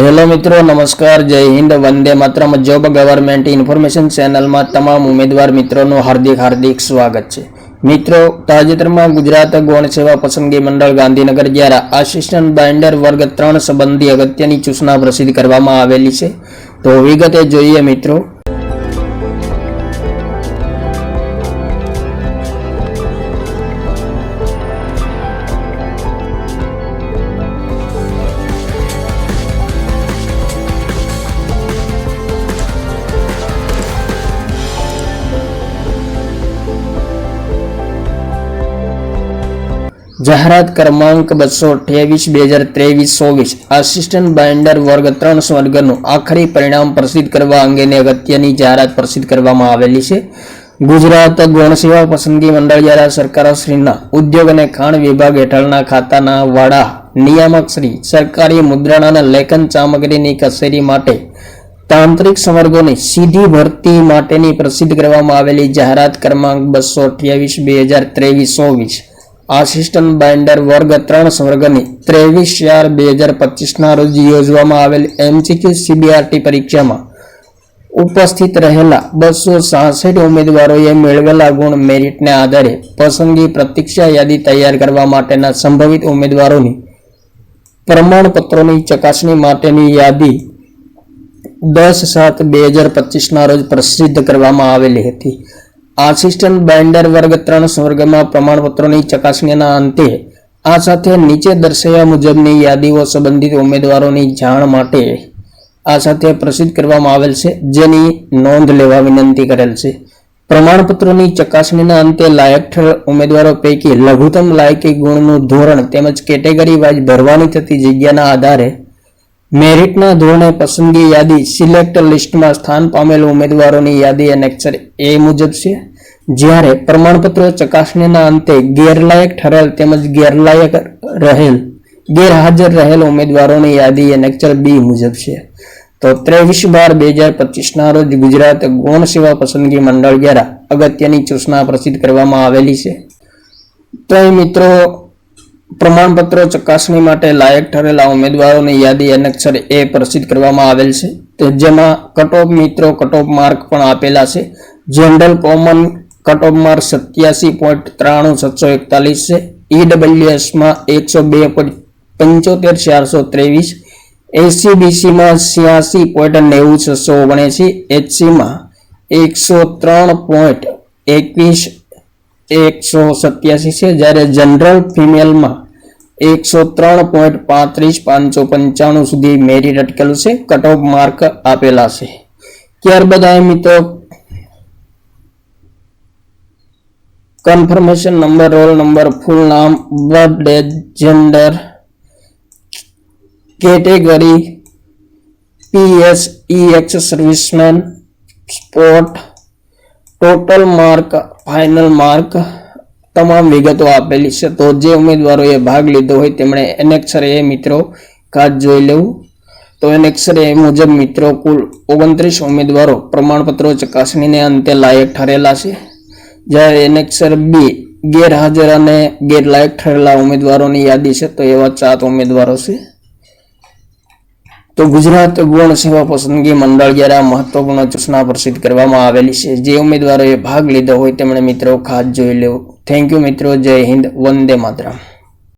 Hello મિત્રો, નમસ્કાર. જય હિન્દ. વંદે માત્રમ. જોબ ગવર્મેન્ટ ઇન્ફોર્મેશન ચેનલમાં તમામ ઉમેદવાર મિત્રોનું હાર્દિક હાર્દિક સ્વાગત છે. મિત્રો, તાજેતરમાં ગુજરાત ગૌણ સેવા પસંદગી મંડળ ગાંધીનગર દ્વારા આસિસ્ટન્ટ બાઇન્ડર વર્ગ ત્રણ સંબંધી અગત્યની સૂચના પ્રસિદ્ધ કરવામાં આવેલી છે. તો વિગતે જોઈએ મિત્રો જાહેરાત ક્રમાંક બસો અઠ્યાવીસ, બે હજાર ત્રેવીસ, ચોવીસ. આસિસ્ટન્ટ બાઇન્ડર વર્ગ ત્રણ સ્વર્ગનું આખરી પરિણામ પ્રસિદ્ધ કરવા અંગેની અગત્યની જાહેરાત પ્રસિદ્ધ કરવામાં આવેલી છે. ગુજરાત ગૌણ સેવા પસંદગી મંડળ દ્વારા સરકારશ્રીના ઉદ્યોગ અને ખાણ વિભાગ હેઠળના ખાતાના વડા નિયામક શ્રી સરકારી મુદ્રણ અને લેખન સામગ્રીની કચેરી માટે તાંત્રિક સંવર્ગોની સીધી ભરતી માટેની પ્રસિદ્ધ કરવામાં આવેલી જાહેરાત ક્રમાંક બસો અઠ્યાવીસ, બે હજાર ત્રેવીસ, ચોવીસ. આસિસ્ટન્ટ બાઇન્ડર વર્ગ ત્રણ સ્વર્ગની ત્રેવીસ ચાર બે હજાર પચીસના રોજ યોજવામાં આવેલ એમસીક્યુ સીબીઆરટી પરીક્ષામાં ઉપસ્થિત રહેલા બસો સાસઠ ઉમેદવારોએ મેળવેલા ગુણ મેરિટને આધારે પસંદગી પ્રતીક્ષા યાદી તૈયાર કરવા માટેના સંભવિત ઉમેદવારોની પ્રમાણપત્રોની ચકાસણી માટેની યાદી દસ સાત બે હજાર પચીસના રોજ પ્રસિદ્ધ કરવામાં આવેલી હતી. આસિસ્ટન્ટ બાઇન્ડર વર્ગ ત્રણ સ્વર્ગમાં પ્રમાણપત્રોની ચકાસણીના અંતે આ સાથે નીચે દર્શાવ્યા મુજબની યાદીઓ સંબંધિત ઉમેદવારોની જાણ માટે આ સાથે પ્રસિદ્ધ કરવામાં આવેલ છે, જેની નોંધ લેવા વિનંતી કરેલ છે. પ્રમાણપત્રોની ચકાસણીના અંતે લાયક ઉમેદવારો પૈકી લઘુત્તમ લાયકી ગુણનું ધોરણ તેમજ કેટેગરી વાઇઝ ભરવાની થતી જગ્યાના આધારે મેરિટના ધોરણે પસંદગી યાદી સિલેક્ટ લિસ્ટમાં સ્થાન પામેલ ઉમેદવારોની યાદી એનેક્સર એ મુજબ છે. જ્યારે પ્રમાણપત્ર ચકાસણીના અંતે ગેરલાયક ઠરેલ તેમજ ગેરલાયક રહેલ, ગેરહાજર રહેલ ઉમેદવારોની યાદી એનેક્ચર બી મુજબ છે. તો ત્રેવીસ બાર બે હજાર પચીસના રોજ ગુજરાત ગૌણ સેવા પસંદગી મંડળ દ્વારા અગત્યની સૂચના પ્રસિદ્ધ કરવામાં આવેલી છે. તો મિત્રો પ્રમાણપત્રો ચકાસણી માટે લાયક ઠરેલા ઉમેદવારોની યાદી અનેક્ષર એ પ્રસિદ્ધ કરવામાં આવેલ છે. તે જેમાં કટઓફ મિત્રો કટઓફ માર્ક પણ આપેલા છે. જનરલ કોમન કટઓફ માર્ક સત્યાસી પોઈન્ટ ત્રાણું છસો એકતાલીસ છે. ઈડબલ્યુએસમાં એકસો બે પોઈન્ટ પંચોતેર ચારસો ત્રેવીસ. એસીબીસીમાં છ્યાસી પોઈન્ટ નેવું છસો ઓગણએંસી. એચસીમાં એકસો ત્રણ પોઈન્ટ એકવીસ. એકસો સત્યાસી છે. જ્યારે જનરલ ફિમેલમાં એકસો ત્રણ પોઈન્ટ પાંત્રીસ પાંચસો પંચાણું સુધી મેરિટ અટકેલું છે. કટ ઓફ માર્ક આપેલા છે. ત્યારબાદ આ મિત્રો confirmation number roll number full નામ birth date gender category PS ex serviceman sport total mark final mark તમામ વિગતો આપેલી છે. તો જે ઉમેદવારોએ ભાગ લીધો હોય તેમણે એનેક્સર એ મિત્રો કાચ જોઈ લેવું. તો એનેક્સર એ મુજબ મિત્રો કુલ ઓગણત્રીસ ઉમેદવારો પ્રમાણપત્રો ચકાસણીને અંતે લાયક ઠરેલા છે. જ્યારે એનેક્ષર બી ગેરહાજર અને ગેરલાયક ઠરેલા ઉમેદવારોની યાદી છે, તો એવા ચાર ઉમેદવારો છે. તો ગુજરાત ગૌણ સેવા પસંદગી મંડળ દ્વારા મહત્વપૂર્ણ સૂચના પ્રસિદ્ધ કરવામાં આવેલી છે. જે ઉમેદવારોએ ભાગ લીધો હોય તેમણે મિત્રો ખાસ જોઈ લેવું. થેન્ક યુ મિત્રો. જય હિન્દ. વંદે માતરમ.